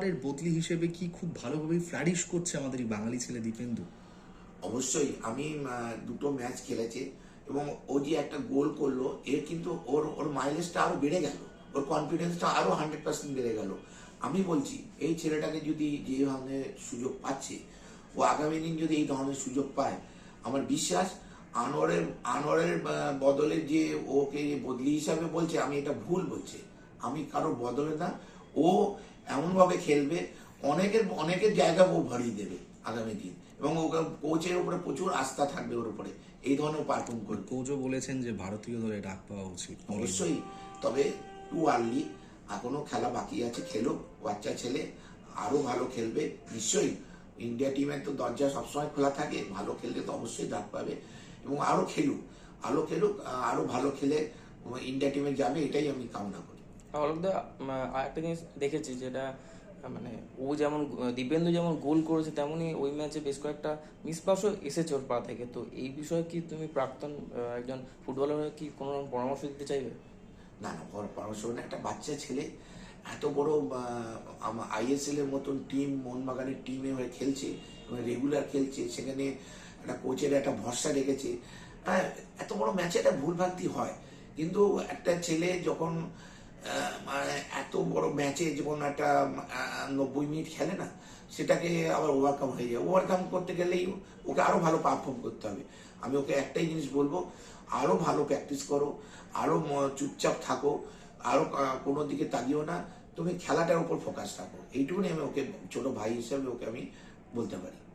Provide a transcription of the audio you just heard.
আনোয়ারের বদলি হিসেবে কি খুব ভালোভাবে ফ্লারিশ করছে আমাদের এই বাঙালি ছেলে দীপেন্দু? অবশ্যই, আমি দুটো ম্যাচ খেলেছে এবং ও যে একটা গোল করল, এর কিন্তু ওর ওর মাইলেজটা আরও বেড়ে গেল, ওর কনফিডেন্সটা আরও হান্ড্রেড পার্সেন্ট বেড়ে গেল। আমি বলছি, এই ছেলেটাকে যদি যে ধরনের সুযোগ পাচ্ছে, ও আগামী দিন যদি এই ধরনের সুযোগ পায়, আমার বিশ্বাস আনোয়ারের আনোয়ারের বদলে যে ওকে বদলি হিসাবে বলছে, আমি এটা ভুল বলছে। আমি কারও বদলে না ও এমনভাবে খেলবে অনেকের অনেকের জায়গা ও ভরিয়ে দেবে আগামী দিন। এবং ও কোচের উপরে প্রচুর আস্থা থাকবে ওর উপরে। এই ধরনের পারফর্ম করবে। কোচও বলেছেন যে ভারতীয় দলে ডাক পাওয়া উচিত। অবশ্যই। তবে টু আর্লি এখনও খেলা বাকি আছে খেলুক বাচ্চা ছেলে আরও ভালো খেলবে। নিশ্চয়ই ইন্ডিয়া টিমের তো দরজা সবসময় খোলা থাকে। ভালো খেললে তো অবশ্যই ডাক পাবে। এবং আরও খেলুক আরও খেলুক আহ, আরও ভালো খেলে ইন্ডিয়া টিমে যাবে এটাই আমি কামনা করি। অলকদা আরেকটা জিনিস দেখেছি যেটা মানে ও যেমন দীপেন্দু যেমন গোল করেছে, তেমনি ওই ম্যাচে বেশ কয়েকটা মিসপাসও এসেছে ওর পা থেকে। তো এই বিষয়ে কি তুমি প্রাক্তন একজন ফুটবলার কি কোনো পরামর্শ দিতে চাইবে? না না পরামর্শ না একটা বাচ্চা ছেলে, এত বড় আইএসএল এর মতন টিম মোহনবাগানের টিমে হয়ে খেলছে রেগুলার খেলছে, সেখানে একটা কোচের একটা ভরসা রেখেছে। হ্যাঁ এত বড় ম্যাচে একটা ভুলভ্রান্তি হয়। কিন্তু একটা ছেলে যখন মানে এত বড় ম্যাচে যখন একটা নব্বই মিনিট খেলে না সেটাকে আবার ওভারকাম হয়ে যায়। ওভারকাম করতে গেলেই ওকে আরও ভালো পারফর্ম করতে হবে। আমি ওকে একটাই জিনিস বলব আরও ভালো প্র্যাকটিস করো আরও ম- চুপচাপ থাকো আরও আহ, কোনো দিকে তাকিও না তুমি খেলাটার উপর ফোকাস রাখো। এইটুকুনি আমি ওকে ছোট ভাই হিসেবে ওকে আমি বলতে পারি।